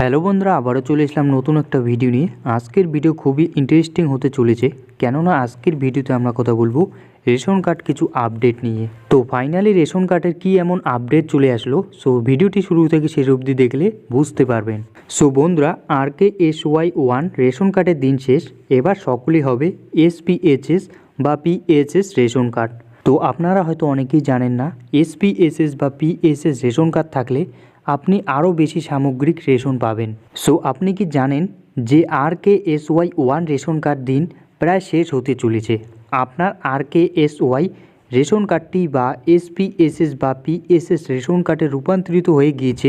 Hello বন্ধুরা, আবারও চলে এসলাম নতুন একটা ভিডিও নিয়ে। আজকের ভিডিও খুবই ইন্টারেস্টিং হতে চলেছে। কেননা আজকের ভিডিওতে আমরা কথা বলব রেশন কার্ড কিছু আপডেট নিয়ে। তো ফাইনালি রেশন কার্ডের কি এমন আপডেট চলে আসলো? সো ভিডিওটি শুরু থেকে শেষ অবধি দেখলে বুঝতে পারবেন। সো বন্ধুরা R K S Y one ration কার্ডের দিন শেষ। এবার সকলেই হবে এসপিএইচএস বা পিএইচএস রেশন কার্ড। তো আপনারা হয়তো অনেকেই জানেন না এসপিএসএস বা পিএসএস রেশন কার্ড থাকলে আপনি আরও বেশি সামগ্রিক রেশন পাবেন। সো আপনি কি জানেন যে R K S Y one ration card দিন প্রায় শেষ হতে চলেছে? আপনার R K S Y ration কার্ডটি বা এসপিএসএস বা পিএসএস রেশন কার্ডে রূপান্তরিত হয়ে গিয়েছে,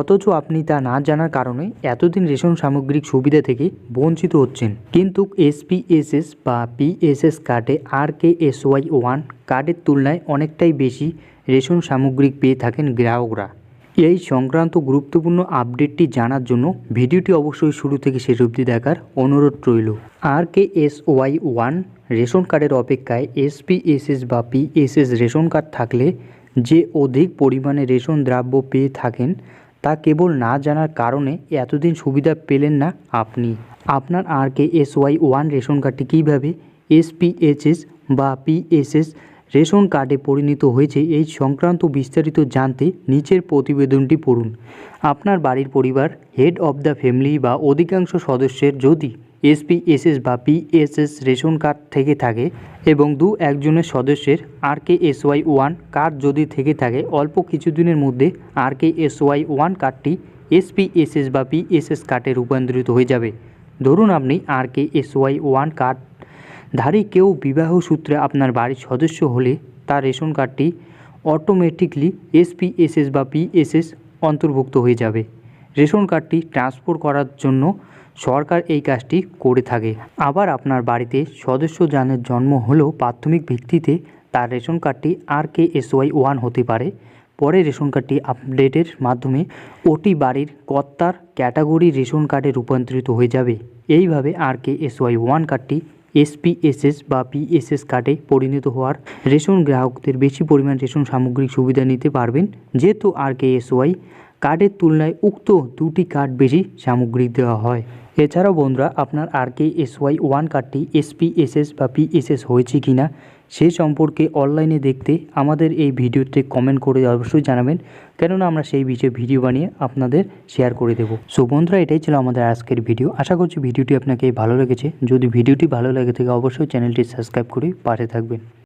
অথচ আপনি তা না জানার কারণে এতদিন রেশন সামগ্রিক সুবিধা থেকে বঞ্চিত হচ্ছেন। কিন্তু এসপিএসএস বা পিএসএস কার্ডে R K S Y one কার্ডের তুলনায় অনেকটাই বেশি রেশন সামগ্রিক পেয়ে থাকেন গ্রাহকরা। এই সংক্রান্ত গুরুত্বপূর্ণ আপডেটটি জানার জন্য ভিডিওটি অবশ্যই শুরু থেকে শেষ অবধি দেখার অনুরোধ রইল। R K S Y one ration কার্ডের অপেক্ষায় এসপিএসএস বা পিএসএস রেশন কার্ড থাকলে যে অধিক পরিমাণে রেশন দ্রব্য পেয়ে থাকেন তা কেবল না জানার কারণে এতদিন সুবিধা পেলেন না আপনি। আপনার R K S Y one ration কার্ডটি কীভাবে এসপিএইচএস বা পিএসএস রেশন কার্ডে পরিণত হয়েছে এই সংক্রান্ত বিস্তারিত জানতে নিচের প্রতিবেদনটি পড়ুন। আপনার বাড়ির পরিবার হেড অব দ্য ফ্যামিলি বা অধিকাংশ সদস্যের যদি এসপিএসএস বা পিএসএস রেশন কার্ড থেকে থাকে এবং দু একজনের সদস্যের R K S Y one card যদি থেকে থাকে, অল্প কিছুদিনের মধ্যে R K S Y one কার্ডটি এসপিএসএস বা পিএসএস কার্ডে রূপান্তরিত হয়ে যাবে। ধরুন আপনি R K S Y one card ধারী কেউ বিবাহ সূত্রে আপনার বাড়ির সদস্য হলে তার রেশন কার্ডটি অটোমেটিকলি এসপিএসএস বা পিএসএস অন্তর্ভুক্ত হয়ে যাবে। রেশন কার্ডটি ট্রান্সফার করার জন্য সরকার এই কাজটি করে থাকে। আবার আপনার বাড়িতে সদস্য যানের জন্ম হলেও প্রাথমিক ভিত্তিতে তার রেশন কার্ডটি আর কে এসওয়াই ওয়ান হতে পারে। পরে রেশন কার্ডটি আপডেটের মাধ্যমে ওটি বাড়ির কর্তার ক্যাটাগরি রেশন কার্ডে রূপান্তরিত হয়ে যাবে। এইভাবে R K S Y one কার্ডটি এসপিএসএস বা পিএসএস কার্ডে পরিণত হওয়ার রেশন গ্রাহকদের বেশি পরিমাণ রেশন সামগ্রিক সুবিধা নিতে পারবেন, যেহেতু আর কে এসওয়াই কার্ডের তুলনায় উক্ত দুটি কার্ড বেশি সামগ্রিক দেওয়া হয়। এছাড়াও বন্ধুরা, আপনার R K S Y one কার্ডটি এসপিএসএস বা পিএসএস হয়েছে কি না সে সম্পর্কে অনলাইনে দেখতে আমাদের এই ভিডিওতে কমেন্ট করে অবশ্যই জানাবেন। কেননা আমরা সেই বিষয়ে ভিডিও বানিয়ে আপনাদের শেয়ার করে দেবো। সো বন্ধুরা, এটাই ছিল আমাদের আজকের ভিডিও আশা করছি ভিডিওটি আপনাকে ভালো লেগেছে। যদি ভিডিওটি ভালো লেগে থাকে, অবশ্যই চ্যানেলটি সাবস্ক্রাইব করে পাশে থাকবেন।